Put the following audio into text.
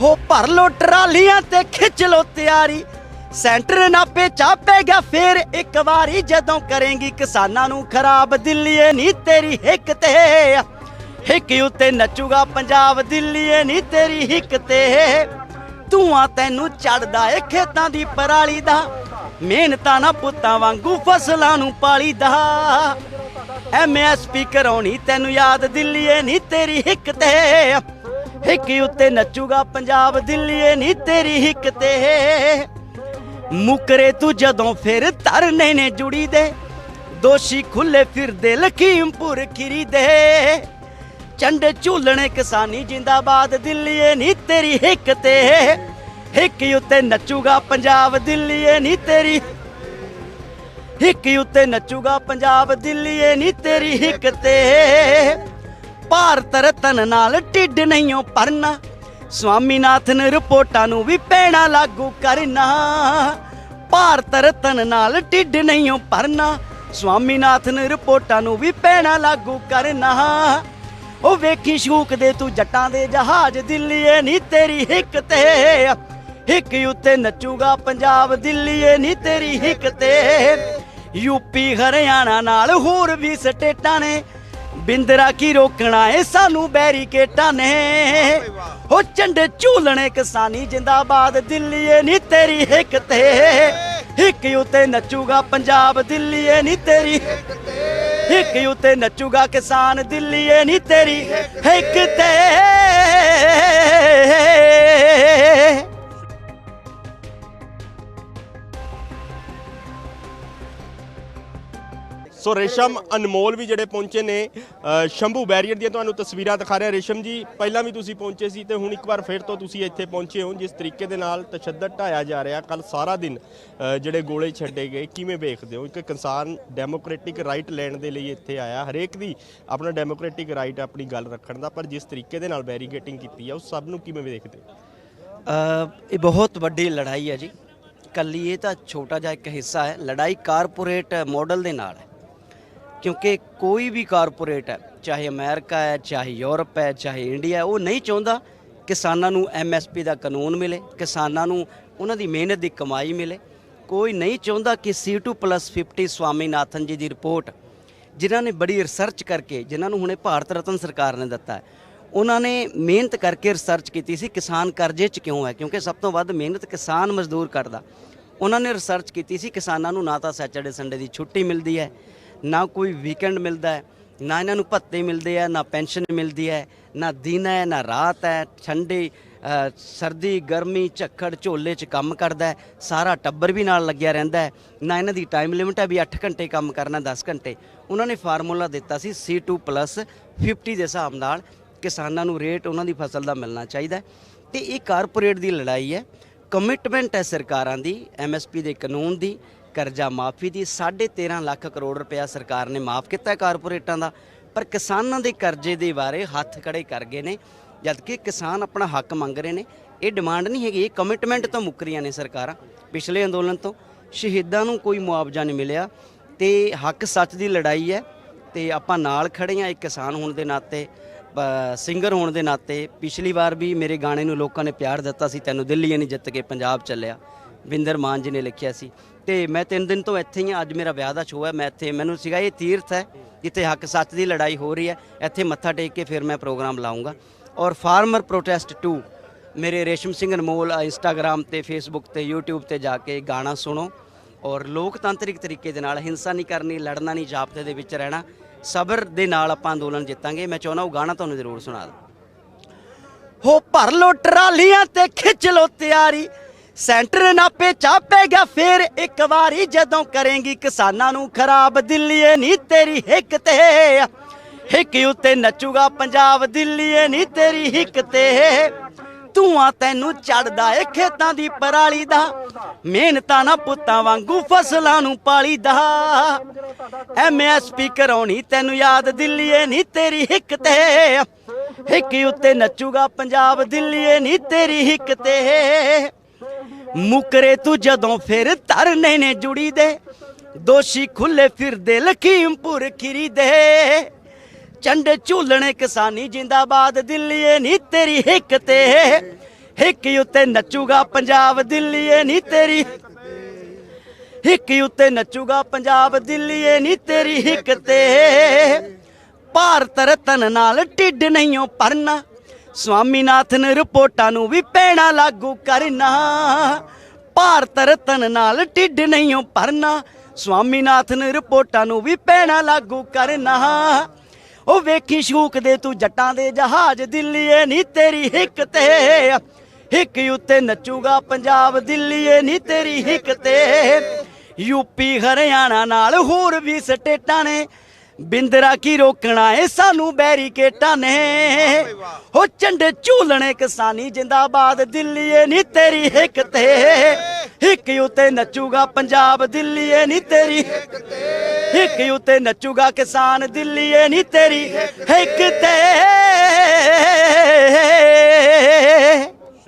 ਹੋ ਭਰ ਲੋ ਟਰਾਲੀਆਂ ਤੇ ਖਿੱਚ ਲੋ ਤਿਆਰੀ। ਸੈਂਟਰ ਨਾਪੇ ਚਾਪੇ ਫੇਰ ਇੱਕ ਵਾਰੀ, ਜਦੋਂ ਕਰੇਂਗੀ ਕਿਸਾਨਾਂ ਨੂੰ ਖਰਾਬ ਦਿੱਲੀਏ ਨਹੀਂ ਤੇਰੀ ਹਿੱਕ ਤੇ। ਹਿੱਕ ਉਤੇ ਨੱਚੂਗਾ ਪੰਜਾਬ ਦਿੱਲੀਏ ਨਹੀਂ ਤੇਰੀ ਹਿੱਕ ਤੇ। ਧੂਆਂ ਤੈਨੂੰ ਚੜਦਾ ਏ ਖੇਤਾਂ ਦੀ ਪਰਾਲੀ ਦਾ। ਮਿਹਨਤਾਂ ਨਾ ਪੁੱਤਾਂ ਵਾਂਗੂ ਫਸਲਾਂ ਨੂੰ ਪਾਲੀ ਪਾਲੀਦਾ ਐਮਐਸਪੀ ਕਰਾਉਣੀ ਤੈਨੂੰ ਯਾਦ ਦਿੱਲੀਏ ਨਹੀਂ ਤੇਰੀ ਹਿੱਕ ਤੇ। ਹਿੱਕ ਉੱਤੇ ਨੱਚੂਗਾ ਪੰਜਾਬ ਦਿੱਲੀਏ ਨਹੀਂ ਤੇਰੀ ਹਿੱਕ ਤੇ। ਮੁਕਰੇ ਤੂੰ ਜਦੋਂ ਫਿਰ ਧਰਨੇ ਨੇ ਜੁੜੀ ਦੇ। ਦੋਸ਼ੀ ਖੁੱਲੇ ਫਿਰਦੇ ਲਖੀਮਪੁਰ ਖੀਰੀ ਦੇ। ਚੰਡੇ ਝੂਲਣੇ ਕਿਸਾਨੀ ਜਿੰਦਾਬਾਦ ਦਿੱਲੀਏ ਨਹੀਂ ਤੇਰੀ ਹਿੱਕ ਤੇ। ਹਿੱਕ ਉੱਤੇ ਨੱਚੂਗਾ ਪੰਜਾਬ ਦਿੱਲੀਏ ਨਹੀਂ ਤੇਰੀ। ਹਿੱਕ ਉੱਤੇ ਨੱਚੂਗਾ ਪੰਜਾਬ ਦਿੱਲੀਏ ਨਹੀਂ ਤੇਰੀ ਹਿੱਕ ਤੇ। ਭਾਰਤ ਰਤਨ ਨਾਲ ਢਿੱਡ ਨਹੀਂਓ ਭਰਨਾ। ਸਵਾਮੀਨਾਥਨ ਰਿਪੋਰਟਾਂ ਨੂੰ ਵੀ ਪੈਣਾ ਲਾਗੂ ਕਰਨਾ। ਭਾਰਤ ਰਤਨ ਨਾਲ ਢਿੱਡ ਨਹੀਂਓ ਭਰਨਾ। ਸਵਾਮੀਨਾਥਨ ਰਿਪੋਰਟਾਂ ਨੂੰ ਵੀ ਪੈਣਾ ਲਾਗੂ ਕਰਨਾ। ਉਹ ਵੇਖੀ ਸ਼ੂਕ ਦੇ ਤੂੰ ਜੱਟਾਂ ਦੇ ਜਹਾਜ਼ ਦਿੱਲੀਏ ਨਹੀਂ ਤੇਰੀ ਹਿੱਕ ਤੇ। ਹਿੱਕ ਉੱਤੇ ਨੱਚੂਗਾ ਪੰਜਾਬ ਦਿੱਲੀਏ ਨਹੀਂ ਤੇਰੀ ਹਿੱਕ ਤੇ। ਯੂਪੀ ਹਰਿਆਣਾ ਨਾਲ ਹੋਰ ਵੀ ਸਟੇਟਾਂ ਨੇ। ਬਿੰਦਰਾ ਕੀ ਰੋਕਣਾ ਏ? ਸਾਨੂੰ ਬੈਰੀਕੇਟਾਂ ਨੇ। ਹੋ ਝੰਡੇ ਝੂਲਣੇ ਕਿਸਾਨੀ ਜਿੰਦਾਬਾਦ, ਦਿੱਲੀਏ ਨਹੀਂ ਤੇਰੀ ਹਿੱਕ ਤੇ। ਹਿੱਕ ਉੱਤੇ ਨੱਚੂਗਾ ਪੰਜਾਬ ਦਿੱਲੀ ਏ ਨਹੀਂ ਤੇਰੀ। ਹਿੱਕ ਉੱਤੇ ਨੱਚੂਗਾ ਕਿਸਾਨ, ਦਿੱਲੀਏ ਨਹੀਂ ਤੇਰੀ। ਹਿੱਕ ਤੇ। ਸੋ ਰੇਸ਼ਮ ਅਨਮੋਲ ਵੀ ਜਿਹੜੇ ਪਹੁੰਚੇ ਨੇ ਸ਼ੰਭੂ ਬੈਰੀਅਰ ਦੀਆਂ ਤੁਹਾਨੂੰ ਤਸਵੀਰਾਂ ਦਿਖਾ ਰਿਹਾ। ਰੇਸ਼ਮ ਜੀ, ਪਹਿਲਾਂ ਵੀ ਤੁਸੀਂ ਪਹੁੰਚੇ ਸੀ ਤੇ ਹੁਣ ਇੱਕ ਵਾਰ ਫਿਰ ਤੋਂ ਤੁਸੀਂ ਇੱਥੇ ਪਹੁੰਚੇ ਹੋ, ਜਿਸ ਤਰੀਕੇ ਦੇ ਨਾਲ ਤਸ਼ੱਦਦ ਢਾਇਆ ਜਾ ਰਿਹਾ। ਕੱਲ ਸਾਰਾ ਦਿਨ ਜਿਹੜੇ ਗੋਲੇ ਛੱਡੇ ਗਏ, ਕਿਵੇਂ ਵੇਖਦੇ ਹੋ? ਇੱਕ ਕਿਸਾਨ ਡੈਮੋਕ੍ਰੈਟਿਕ ਰਾਈਟ ਲੈਣ ਦੇ ਲਈ ਇੱਥੇ ਆਇਆ। ਹਰੇਕ ਦੀ ਆਪਣਾ ਡੈਮੋਕ੍ਰੈਟਿਕ ਰਾਈਟ ਆਪਣੀ ਗੱਲ ਰੱਖਣ ਦਾ, ਪਰ ਜਿਸ ਤਰੀਕੇ ਦੇ ਨਾਲ ਬੈਰੀਗੇਟਿੰਗ ਕੀਤੀ ਆ, ਉਹ ਸਭ ਨੂੰ ਕਿਵੇਂ ਵੇਖਦੇ ਹੋ? ਇਹ ਬਹੁਤ ਵੱਡੀ ਲੜਾਈ ਹੈ ਜੀ। ਕੱਲੀ ਇਹ ਤਾਂ ਛੋਟਾ ਜਿਹਾ ਇੱਕ ਹਿੱਸਾ ਹੈ। ਲੜਾਈ ਕਾਰਪੋਰੇਟ ਮਾਡਲ ਦੇ ਨਾਲ ਹੈ। ਕਿਉਂਕਿ ਕੋਈ ਵੀ ਕਾਰਪੋਰੇਟ ਹੈ, ਚਾਹੇ ਅਮਰੀਕਾ ਹੈ, ਚਾਹੇ ਯੂਰਪ ਹੈ, ਚਾਹੇ ਇੰਡੀਆ ਉਹ ਨਹੀਂ ਚਾਹੁੰਦਾ ਕਿਸਾਨਾਂ ਨੂੰ ਐਮਐਸਪੀ ਦਾ ਕਾਨੂੰਨ ਮਿਲੇ, ਕਿਸਾਨਾਂ ਨੂੰ ਉਹਨਾਂ ਦੀ ਮਿਹਨਤ ਦੀ ਕਮਾਈ ਮਿਲੇ। ਕੋਈ ਨਹੀਂ ਚਾਹੁੰਦਾ ਕਿ C2+50 ਸਵਾਮੀਨਾਥਨ ਜੀ ਦੀ ਰਿਪੋਰਟ, ਜਿਨ੍ਹਾਂ ਨੇ ਬੜੀ ਰਿਸਰਚ ਕਰਕੇ, ਜਿਨ੍ਹਾਂ ਨੂੰ ਹੁਣੇ ਭਾਰਤ ਰਤਨ ਸਰਕਾਰ ਨੇ ਦਿੱਤਾ ਹੈ, ਉਹਨਾਂ ਨੇ ਮਿਹਨਤ ਕਰਕੇ ਰਿਸਰਚ ਕੀਤੀ ਸੀ ਕਿਸਾਨ ਕਰਜ਼ੇ 'ਚ ਕਿਉਂ ਹੈ, ਕਿਉਂਕਿ ਸਭ ਤੋਂ ਵੱਧ ਮਿਹਨਤ ਕਿਸਾਨ ਮਜ਼ਦੂਰ ਕਰਦਾ। ਉਹਨਾਂ ਨੇ ਰਿਸਰਚ ਕੀਤੀ ਸੀ ਕਿਸਾਨਾਂ ਨੂੰ ਨਾ ਤਾਂ ਸੈਚਰਡੇ ਸੰਡੇ ਦੀ ਛੁੱਟੀ ਮਿਲਦੀ ਹੈ ਨਾ ਕੋਈ ਵੀਕਐਂਡ ਮਿਲਦਾ ਹੈ, ਨਾ ਇਹਨਾਂ ਨੂੰ ਭੱਤੇ ਮਿਲਦੇ ਆ, ਨਾ ਪੈਨਸ਼ਨ ਮਿਲਦੀ ਹੈ, ਨਾ ਦਿਨ ਹੈ, ਨਾ ਰਾਤ ਹੈ, ਠੰਡੀ ਸਰਦੀ, ਗਰਮੀ, ਝੱਖੜ, ਝੋਲੇ 'ਚ ਕੰਮ ਕਰਦਾ ਸਾਰਾ ਟੱਬਰ ਵੀ ਨਾਲ ਲੱਗਿਆ ਰਹਿੰਦਾ ਨਾ ਇਹਨਾਂ ਦੀ ਟਾਈਮ ਲਿਮਿਟ ਹੈ ਵੀ 8 ਘੰਟੇ ਕੰਮ ਕਰਨਾ 10 ਘੰਟੇ। ਉਹਨਾਂ ਨੇ ਫਾਰਮੂਲਾ ਦਿੱਤਾ ਸੀ C2+ 50 ਦੇ ਹਿਸਾਬ ਨਾਲ ਕਿਸਾਨਾਂ ਨੂੰ ਰੇਟ ਉਹਨਾਂ ਦੀ ਫਸਲ ਦਾ ਮਿਲਣਾ ਚਾਹੀਦਾ ਹੈ। ਤੇ ਇਹ ਕਾਰਪੋਰੇਟ ਦੀ ਲੜਾਈ ਹੈ। ਕਮਿਟਮੈਂਟ ਹੈ ਸਰਕਾਰਾਂ ਦੀ ਐਮਐਸਪੀ ਦੇ ਕਾਨੂੰਨ ਦੀ ਕਰਜ਼ਾ ਮਾਫੀ ਦੀ 13.5 ਲੱਖ ਕਰੋੜ ਰੁਪਇਆ ਸਰਕਾਰ ਨੇ ਮਾਫ ਕੀਤਾ ਕਾਰਪੋਰੇਟਾਂ ਦਾ। ਪਰ ਕਿਸਾਨਾਂ ਦੇ ਕਰਜ਼ੇ ਦੇ ਬਾਰੇ ਹੱਥ ਖੜੇ ਕਰ ਗਏ ਨੇ, ਜਦਕਿ ਕਿਸਾਨ ਆਪਣਾ ਹੱਕ ਮੰਗ ਰਹੇ ਨੇ। ਇਹ ਡਿਮਾਂਡ ਨਹੀਂ ਹੈਗੀ, ਇਹ ਕਮਿਟਮੈਂਟ ਤੋਂ ਮੁੱਕ ਰਹੀਆਂ ਨੇ ਸਰਕਾਰਾਂ। ਪਿਛਲੇ ਅੰਦੋਲਨ ਤੋਂ ਸ਼ਹੀਦਾਂ ਨੂੰ ਕੋਈ ਮੁਆਵਜ਼ਾ ਨਹੀਂ ਮਿਲਿਆ ਤੇ ਹੱਕ ਸੱਚ ਦੀ ਲੜਾਈ ਹੈ ਤੇ ਆਪਾਂ ਨਾਲ ਖੜੇ ਆ ਇੱਕ ਕਿਸਾਨ ਹੋਣ ਦੇ ਨਾਤੇ ਸਿੰਗਰ ਹੋਣ ਦੇ ਨਾਤੇ। ਪਿਛਲੀ ਵਾਰ ਵੀ ਮੇਰੇ ਗਾਣੇ ਨੂੰ ਲੋਕਾਂ ਨੇ ਪਿਆਰ ਦਿੱਤਾ ਸੀ, ਤੈਨੂੰ ਦਿੱਲੀ ਨਹੀਂ ਜਿੱਤ ਕੇ ਪੰਜਾਬ ਚੱਲਿਆ। ਵਿੰਦਰ ਮਾਨ ਜੀ ਨੇ ਲਿਖਿਆ ਸੀ। ਤੇ ਮੈਂ ਤਿੰਨ ਦਿਨ ਤੋਂ ਇੱਥੇ ਹੀ ਹਾਂ, ਅੱਜ ਮੇਰਾ ਵਿਆਹ ਦਾ ਸ਼ੋਅ ਹੈ, ਮੈਂ ਇੱਥੇ, ਮੈਨੂੰ ਸੀਗਾ ਇਹ ਤੀਰਥ ਹੈ, ਜਿੱਥੇ ਹੱਕ ਸੱਚ ਦੀ ਲੜਾਈ ਹੋ ਰਹੀ ਹੈ, ਇੱਥੇ ਮੱਥਾ ਟੇਕ ਕੇ ਫਿਰ ਮੈਂ ਪ੍ਰੋਗਰਾਮ ਲਾਉਂਗਾ ਔਰ ਫਾਰਮਰ ਪ੍ਰੋਟੈਸਟ 2 ਮੇਰੇ ਰੇਸ਼ਮ ਸਿੰਘ ਅਨਮੋਲ ਇੰਸਟਾਗ੍ਰam ਤੇ ਫੇਸਬੁੱਕ ਤੇ YouTube ਤੇ ਜਾ ਕੇ ਗਾਣਾ ਸੁਣੋ। ਔਰ ਲੋਕਤੰਤਰਿਕ ਤਰੀਕੇ ਦੇ ਨਾਲ ਹਿੰਸਾ ਨਹੀਂ ਕਰਨੀ, ਲੜਨਾ ਨਹੀਂ ਜਾਪਤੇ ਦੇ ਵਿੱਚ ਰਹਿਣਾ, ਸਬਰ ਦੇ ਨਾਲ ਆਪਾਂ ਅੰਦੋਲਨ ਜਿੱਤਾਂਗੇ। ਮੈਂ ਚਾਹੁੰਦਾ ਉਹ ਗਾਣਾ ਤੁਹਾਨੂੰ ਜ਼ਰੂਰ ਸੁਣਾ ਦਾਂ ਹੋ ਭਰ ਲੋ ਟਰਾਲੀਆਂ ਤੇ ਖਿੱਚ ਲੋ ਤਿਆਰੀ ਸੈਂਟਰ ਨਾਪੇ ਚਾਪੇਗਾ ਗਿਆ ਫੇਰ ਇੱਕ ਵਾਰੀ, ਜਦੋਂ ਕਰੇਗੀ ਕਿਸਾਨਾਂ ਨੂੰ ਖਰਾਬ ਦਿੱਲੀਏ ਨਹੀਂ ਤੇਰੀ ਹਿੱਕ ਤੇ। ਹਿੱਕ ਉੱਤੇ ਨੱਚੂਗਾ ਪੰਜਾਬ ਦਿੱਲੀਏ ਨਹੀਂ ਤੇਰੀ ਹਿੱਕ ਤੇ। ਧੂਆਂ ਤੈਨੂੰ ਚੜਦਾ ਏ ਖੇਤਾਂ ਦੀ ਪਰਾਲੀ ਦਾ, ਮਿਹਨਤਾਂ ਨਾ ਪੁੱਤਾਂ ਵਾਂਗੂ ਫਸਲਾਂ ਨੂੰ ਪਾਲੀਦਾ ਐਮਐਸਪੀ ਕਰਾਉਣੀ ਤੈਨੂੰ ਯਾਦ ਦਿੱਲੀਏ ਨਹੀਂ ਤੇਰੀ ਹਿੱਕ ਤੇ। ਹਿੱਕ ਉੱਤੇ ਨੱਚੂਗਾ ਪੰਜਾਬ ਦਿੱਲੀਏ ਨਹੀਂ ਤੇਰੀ ਹਿੱਕ ਤੇ। ਮੁਕਰੇ ਤੂੰ ਜਦੋਂ ਫਿਰ ਧਰਨੇ ਨੇ ਜੁੜੀ ਦੇ। ਦੋਸ਼ੀ ਖੁੱਲੇ ਫਿਰਦੇ, ਲਖੀਮਪੁਰ ਖੀਰੀ ਦੇ। ਚੰਡੇ ਝੂਲਣੇ ਕਿਸਾਨੀ ਜਿੰਦਾਬਾਦ, ਦਿੱਲੀਏ ਨਹੀਂ ਤੇਰੀ ਹਿੱਕ ਤੇ। ਹਿੱਕ ਉੱਤੇ ਨੱਚੂਗਾ ਪੰਜਾਬ, ਦਿੱਲੀਏ ਨਹੀਂ ਤੇਰੀ ਹਿੱਕ ਉੱਤੇ ਨੱਚੂਗਾ ਪੰਜਾਬ, ਦਿੱਲੀਏ ਨਹੀਂ ਤੇਰੀ ਹਿੱਕ ਤੇ। ਭਾਰਤ ਰਤਨ ਨਾਲ ਢਿੱਡ ਨਹੀਂਓ ਭਰਨਾ। ਸਵਾਮੀਨਾਥਨ ਰਿਪੋਰਟਾਂ ਨੂੰ ਵੀ ਪੈਣਾ ਲਾਗੂ ਕਰਨਾ। ਭਾਰਤ ਰਤਨ ਨਾਲ ਢਿੱਡ ਨਹੀਂਓ ਭਰਨਾ। ਸਵਾਮੀਨਾਥਨ ਰਿਪੋਰਟਾਂ ਨੂੰ ਵੀ ਪੈਣਾ ਲਾਗੂ ਕਰਨਾ। ਉਹ ਵੇਖੀ ਸ਼ੂਕ ਦੇ ਤੂੰ ਜੱਟਾਂ ਦੇ ਜਹਾਜ਼ ਦਿੱਲੀਏ ਨਹੀਂ ਤੇਰੀ ਹਿੱਕ ਤੇ। ਹਿੱਕ ਉੱਤੇ ਨੱਚੂਗਾ ਪੰਜਾਬ ਦਿੱਲੀਏ ਨਹੀਂ ਤੇਰੀ ਹਿੱਕ ਤੇ। ਯੂਪੀ ਹਰਿਆਣਾ ਨਾਲ ਹੋਰ ਵੀ ਸਟੇਟਾਂ ਨੇ। ਬਿੰਦਰਾ ਕੀ ਰੋਕਣਾ ਏ? ਸਾਨੂੰ ਬੈਰੀਕੇਟਾਂ ਨੇ। ਹੋ ਝੰਡੇ ਝੂਲਣੇ ਕਿਸਾਨੀ ਜਿੰਦਾਬਾਦ, ਦਿੱਲੀਏ ਨਹੀਂ ਤੇਰੀ ਹਿੱਕ ਤੇ। ਹਿੱਕ ਉੱਤੇ ਨੱਚੂਗਾ ਪੰਜਾਬ, ਦਿੱਲੀਏ ਨਹੀਂ ਤੇਰੀ। ਹਿੱਕ ਉੱਤੇ ਨੱਚੂਗਾ ਕਿਸਾਨ, ਦਿੱਲੀਏ ਨਹੀਂ ਤੇਰੀ। ਹਿੱਕ ਤੇ।